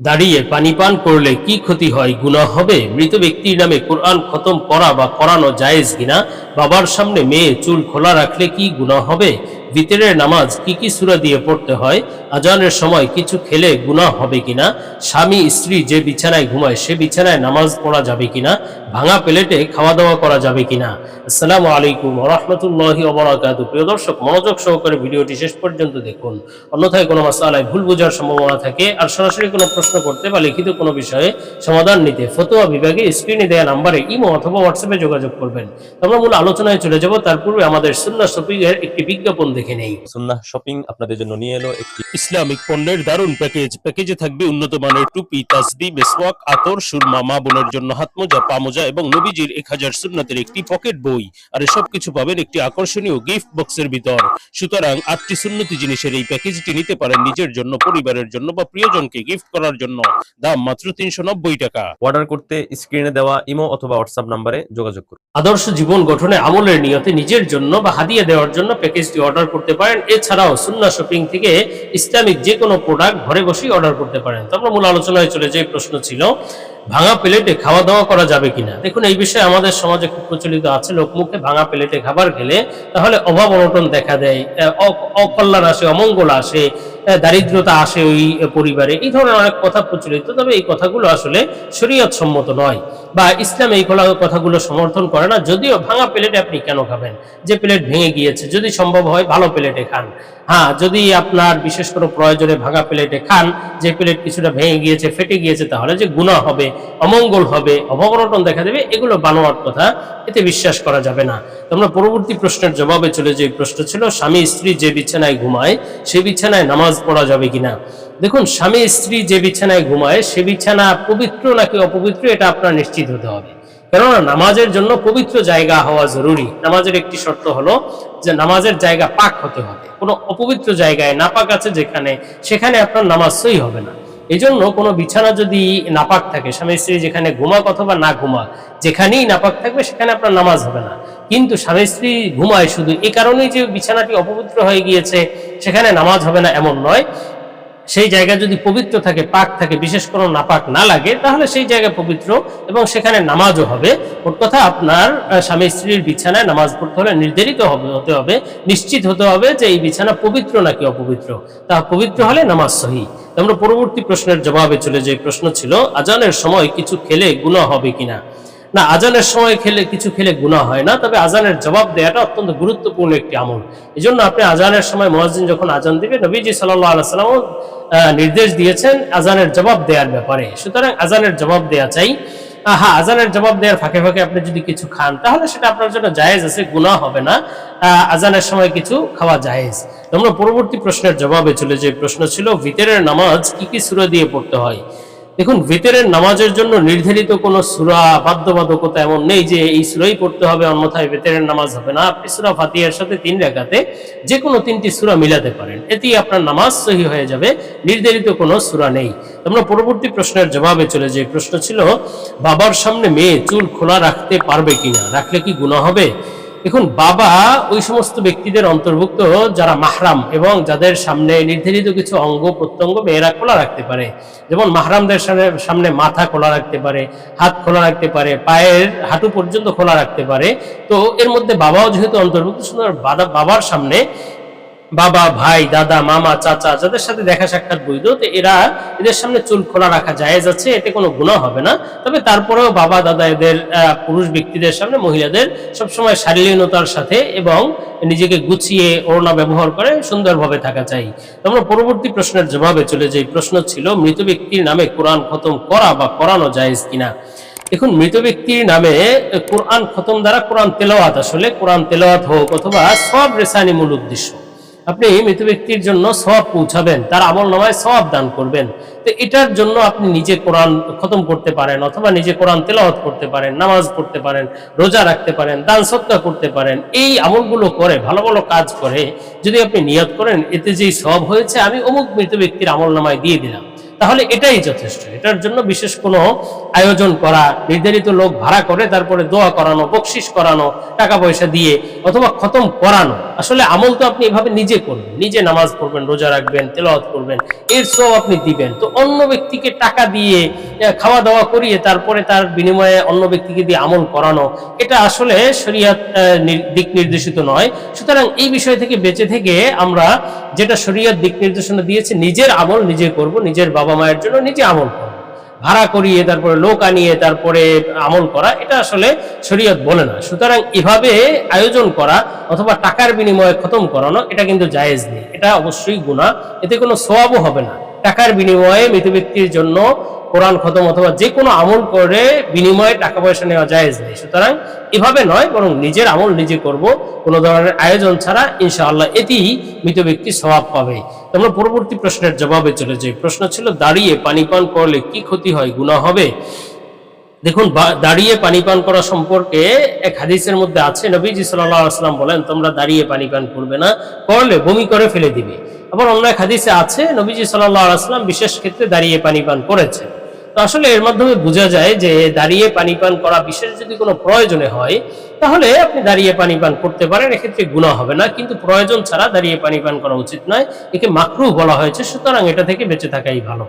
দাঁড়িয়ে পানি পান করলে কি ক্ষতি হয়? গুনা হবে? মৃত ব্যক্তির নামে কোরআন খতম করা বা করানো জায়েজ কিনা? বাবার সামনে মেয়ে চুল খোলা রাখলে কি গুনাহ হবে? ভিতরের নামাজ কি কি সুরা দিয়ে পড়তে হয়? আজানের সময় কিছু খেলে গুনা হবে কিনা? স্বামী, স্ত্রী যে বিছানায় ঘুমায় সে বিছানায় নামাজ পড়া যাবে কিনা? ভাঙা প্লেটে খাওয়া দাওয়া করা যাবে কিনা? আসসালামু আলাইকুম রহমতুল্লাহি ওবরাকাতু প্রিয় দর্শক মনোযোগ সহকারে ভিডিওটি শেষ পর্যন্ত দেখুন। অন্যথায় কোনো মাসালায় ভুল বোঝার সম্ভাবনা থাকে আর সরাসরি কোনো প্রশ্ন করতে বা লিখিত কোনো বিষয়ে সমাধান নিতে ফতোয়া বিভাগে স্ক্রিনে দেওয়া নাম্বারে ইমো অথবা হোয়াটসঅ্যাপে যোগাযোগ করবেন। আমরা মূল আলোচনায় চলে যাব তার পূর্বে আমাদের সুন্নাহ শপিং এর একটি বিজ্ঞাপন দেখে নেই। সুন্নাহ শপিং আপনাদের জন্য নিয়ে এলো একটি ইসলামিক পণ্যের দারুণ প্যাকেজ। প্যাকেজে থাকবে উন্নত মানের টুপি তাসবি মেসওয়াক আতর সুরমা মা বোনের জন্য হাত মোজা পা এবং নবীজির এক হাজার সুন্নাতের একটি পকেট বই আর এসব কিছু পাবেন একটি আকর্ষণীয় গিফট বক্সের ভিতর। সুতরাং আটটি সুন্নতি জিনিসের এই প্যাকেজটি নিতে পারেন নিজের জন্য পরিবারের জন্য বা প্রিয়জনকে গিফট করার জন্য। দাম মাত্র তিনশো নব্বই টাকা। অর্ডার করতে স্ক্রিনে দেওয়া ইমো অথবা হোয়াটসঅ্যাপ নাম্বারে যোগাযোগ করুন। আদর্শ জীবন গঠনে আমলের নিয়তে নিজের জন্য বা হাদিয়া দেওয়ার জন্য প্যাকেজটি অর্ডার করতে পারেন। এছাড়াও সুন্না শপিং থেকে ইসলামিক যে কোনো প্রোডাক্ট ঘরে বসেই অর্ডার করতে পারেন। তো আমরা মূল আলোচনায় চলে যে প্রশ্ন ছিল ভাঙা প্লেটে খাওয়া দাওয়া করা যাবে কিনা? দেখুন, এই বিষয়ে আমাদের সমাজে খুব প্রচলিত আছে, লোকমুখে ভাঙা প্লেটে খাবার খেলে তাহলে অভাব অনটন দেখা দেয় অকল্যাণ আসে, অমঙ্গল আসে। দারিদ্রতা আসে ওই পরিবারে, এই ধরনের অনেক কথা প্রচলিত, তবে এই কথাগুলো আসলে শরীয়ত সম্মত নয় বা ইসলাম এই কথাগুলো সমর্থন করে না। যদিও ভাঙা প্লেটে আপনি কেন খাবেন? যে প্লেট ভেঙে গিয়েছে, যদি সম্ভব হয় ভালো প্লেটে খান। হ্যাঁ যদি আপনার বিশেষ কোনো প্রয়োজনে ভাঙা প্লেটে খান, যে প্লেট কিছুটা ভেঙে গিয়েছে, ফেটে গিয়েছে, তাহলে যে গুণা হবে, অমঙ্গল হবে অবগণটন দেখা দেবে, এগুলো বানোয়ার কথা এতে বিশ্বাস করা যাবে না। তোমরা পরবর্তী প্রশ্নের জবাবে চলে যে প্রশ্ন ছিল, স্বামী স্ত্রী যে বিছানায় ঘুমায়, সে বিছানায় নামাজ পড়া যাবে কিনা? দেখুন, স্বামী স্ত্রী যে বিছানায় ঘুমায়, সে বিছানা পবিত্র নাকি অপবিত্র, এটা আপনার নিশ্চিত হতে হবে। কেননা, নামাজের জন্য পবিত্র জায়গা হওয়া জরুরি। নামাজের একটি শর্ত হলো যে নামাজের জায়গা পাক হতে হবে। কোনো অপবিত্র জায়গায় নাপাক আছে যেখানে, সেখানে আপনার নামাজ সই হবে না। এই জন্য কোনো বিছানা যদি নাপাক থাকে, স্বামী স্ত্রী যেখানে ঘুমাক অথবা না ঘুমাক, যেখানেই নাপাক থাকবে সেখানে আপনার নামাজ হবে না। কিন্তু স্বামী স্ত্রী ঘুমায় শুধু এই কারণেই যে বিছানাটি অপবিত্র হয়ে গিয়েছে, সেখানে নামাজ হবে না এমন নয়। সেই জায়গা যদি পবিত্র থাকে, পাক থাকে, বিশেষ কোনো নাপাক না লাগে, তাহলে সেই জায়গা পবিত্র এবং সেখানে নামাজও হবে। ওর কথা আপনার স্বামী স্ত্রীর বিছানায় নামাজ পড়তে হলে নির্ধারিত হবে, হতে হবে, নিশ্চিত হতে হবে যে এই বিছানা পবিত্র নাকি অপবিত্র। তা পবিত্র হলে নামাজ সহি। আমরা পরবর্তী প্রশ্নের জবাবে চলে যে প্রশ্ন ছিল, আজানের সময় কিছু খেলে গুণা হবে কিনা? না, আজানের সময় খেলে, কিছু খেলে গুণা হয় না, তবে আজানের জবাব দেওয়াটা অত্যন্ত গুরুত্বপূর্ণ একটি আমল। এই জন্য আপনি আজানের সময় মহাজিন যখন আজান দিবে নবীজি সাল্লাহ আলাইসাল্লাম নির্দেশ দিয়েছেন আজানের জবাব দেওয়ার ব্যাপারে। সুতরাং আজানের জবাব দেওয়া চাই। হ্যাঁ আজানের জবাব দেওয়ার ফাঁকে ফাঁকে আপনি যদি কিছু খান, তাহলে সেটা আপনার জন্য জায়েজ আছে গুণা হবে না। আজানের সময় কিছু খাওয়া জায়েজ। তোমরা পরবর্তী প্রশ্নের জবাবে চলে যে প্রশ্ন ছিল, ভিতরের নামাজ কি কি সুরা দিয়ে পড়তে হয়? দেখুন, ভিতরের নামাজের জন্য নির্ধারিত কোনো সুরা, বাধ্যবাধকতা এমন নেই যে এই সুরাই পড়তে হবে, অন্যথায় ভিতরের নামাজ হবে না। আপনি সুরা ফাতিহার সাথে তিন রেখাতে যে কোনো তিনটি সুরা মিলাতে পারেন। এতেই আপনার নামাজ সহি হয়ে যাবে, নির্ধারিত কোনো সুরা নেই। আমরা পরবর্তী প্রশ্নের জবাবে চলে যে প্রশ্ন ছিল, বাবার সামনে মেয়ে চুল খোলা রাখতে পারবে কিনা? রাখলে কি গুণা হবে? দেখুন, বাবা ওই সমস্ত ব্যক্তিদের অন্তর্ভুক্ত যারা মাহরাম এবং যাদের সামনে নির্ধারিত কিছু অঙ্গ প্রত্যঙ্গ মেয়েরা খোলা রাখতে পারে। যেমন মাহরামদের সামনে মাথা খোলা রাখতে পারে, হাত খোলা রাখতে পারে, পায়ের হাঁটু পর্যন্ত খোলা রাখতে পারে। তো এর মধ্যে বাবাও যেহেতু অন্তর্ভুক্ত বাবার সামনে বাবা, ভাই, দাদা, মামা, চাচা যাদের সাথে দেখা সাক্ষাৎ বৈধ, তো এরা এদের সামনে চুল খোলা রাখা জায়েজ আছে, এতে কোনো গুণা হবে না। তবে তারপরেও বাবা, দাদা এদের পুরুষ ব্যক্তিদের সামনে মহিলাদের সবসময় শালীনতার সাথে এবং নিজেকে গুছিয়ে, ওড়না ব্যবহার করে সুন্দরভাবে থাকা চাই। আমরা পরবর্তী প্রশ্নের জবাবে চলে যাই। প্রশ্ন ছিল, মৃত ব্যক্তির নামে কোরআন খতম করা বা করানো জায়েজ কিনা? দেখুন, মৃত ব্যক্তির নামে কোরআন খতম দ্বারা কোরআন তেলাওয়াত আসলে, কোরআন তেলাওয়াত হোক অথবা সব রেসানি মূল উদ্দেশ্য। আপনি মৃত ব্যক্তির জন্য সব পৌঁছাবেন, তার আমল নামায় সব দান করবেন। তো এটার জন্য আপনি নিজে কোরআন খতম করতে পারেন, অথবা নিজে কোরআন তেলাওয়াত করতে পারেন, নামাজ পড়তে পারেন, রোজা রাখতে পারেন, দান সত্তা করতে পারেন, এই আমলগুলো করে, ভালো ভালো কাজ করে যদি আপনি নিয়ত করেন, এতে যেই সব হয়েছে, আমি অমুক মৃত ব্যক্তির আমল নামায় দিয়ে দিলাম। তাহলে এটাই যথেষ্ট। এটার জন্য বিশেষ কোনো আয়োজন করা, নির্ধারিত লোক ভাড়া করে, তারপরে দোয়া করানো বকশিস করানো টাকা পয়সা দিয়ে, অথবা খতম করানো। আসলে আমল তো আপনি এভাবে নিজে করবেন। নিজে নামাজ পড়বেন, রোজা রাখবেন, তেলাওয়াত করবেন, এর সব আপনি দিবেন। তো অন্য ব্যক্তিকে টাকা দিয়ে খাওয়া দাওয়া করিয়ে, তারপরে তার বিনিময়ে অন্য ব্যক্তিকে দিয়ে আমল করানো, এটা আসলে শরিয়াত দিক নির্দেশিত নয়। সুতরাং এই বিষয় থেকে বেঁচে থেকে আমরা যেটা শরিয়াত দিক নির্দেশনা দিয়েছে, নিজের আমল নিজে করব, নিজের বাবা মায়ের জন্য নিজে আমল করা। ভাড়া করিয়ে, তারপরে লোক আনিয়ে তারপরে আমল করা, এটা আসলে শরীয়ত বলে না। সুতরাং এভাবে আয়োজন করা অথবা টাকার বিনিময়ে খতম করানো, এটা কিন্তু জায়েজ নেই। এটা অবশ্যই গুণা এতে কোনো সোয়াবও হবে না। টাকার বিনিময়ে মৃত ব্যক্তির জন্য কোরআন খতম অথবা যে কোনো আমল করে বিনিময়ে টাকা পয়সা নেওয়া জায়েজ নেই। সুতরাং এভাবে নয়, বরং নিজের আমল নিজে করব। কোনো ধরনের আয়োজন ছাড়া ইনশাআল্লাহ এতেই মৃত ব্যক্তি স্বভাব পাবে। তো আমরা পরবর্তী প্রশ্নের জবাবে চলে যাই। প্রশ্ন ছিল, দাঁড়িয়ে পানি পান করলে কি ক্ষতি হয় গুণা হবে? দেখুন দাঁড়িয়ে পানি পান করা সম্পর্কে এক হাদিসের মধ্যে আছে। নবীজি সাল্লাম বলেন, তোমরা দাঁড়িয়ে পানি পান করবে না, করলে বমি করে ফেলে দিবে। আবার অন্য এক হাদিসে আছে, নবীজি সাল্লাহ আসলাম বিশেষ ক্ষেত্রে দাঁড়িয়ে পানি পান করেছেন। তো আসলে এর মাধ্যমে বোঝা যায় যে দাঁড়িয়ে পানি পান করা বিশেষ যদি কোনো প্রয়োজনে হয়, তাহলে আপনি দাঁড়িয়ে পানি পান করতে পারেন, এক্ষেত্রে গুণা হবে না। কিন্তু প্রয়োজন ছাড়া দাঁড়িয়ে পানি পান করা উচিত নয়। একে মাকরু বলা হয়েছে, সুতরাং এটা থেকে বেঁচে থাকাই ভালো।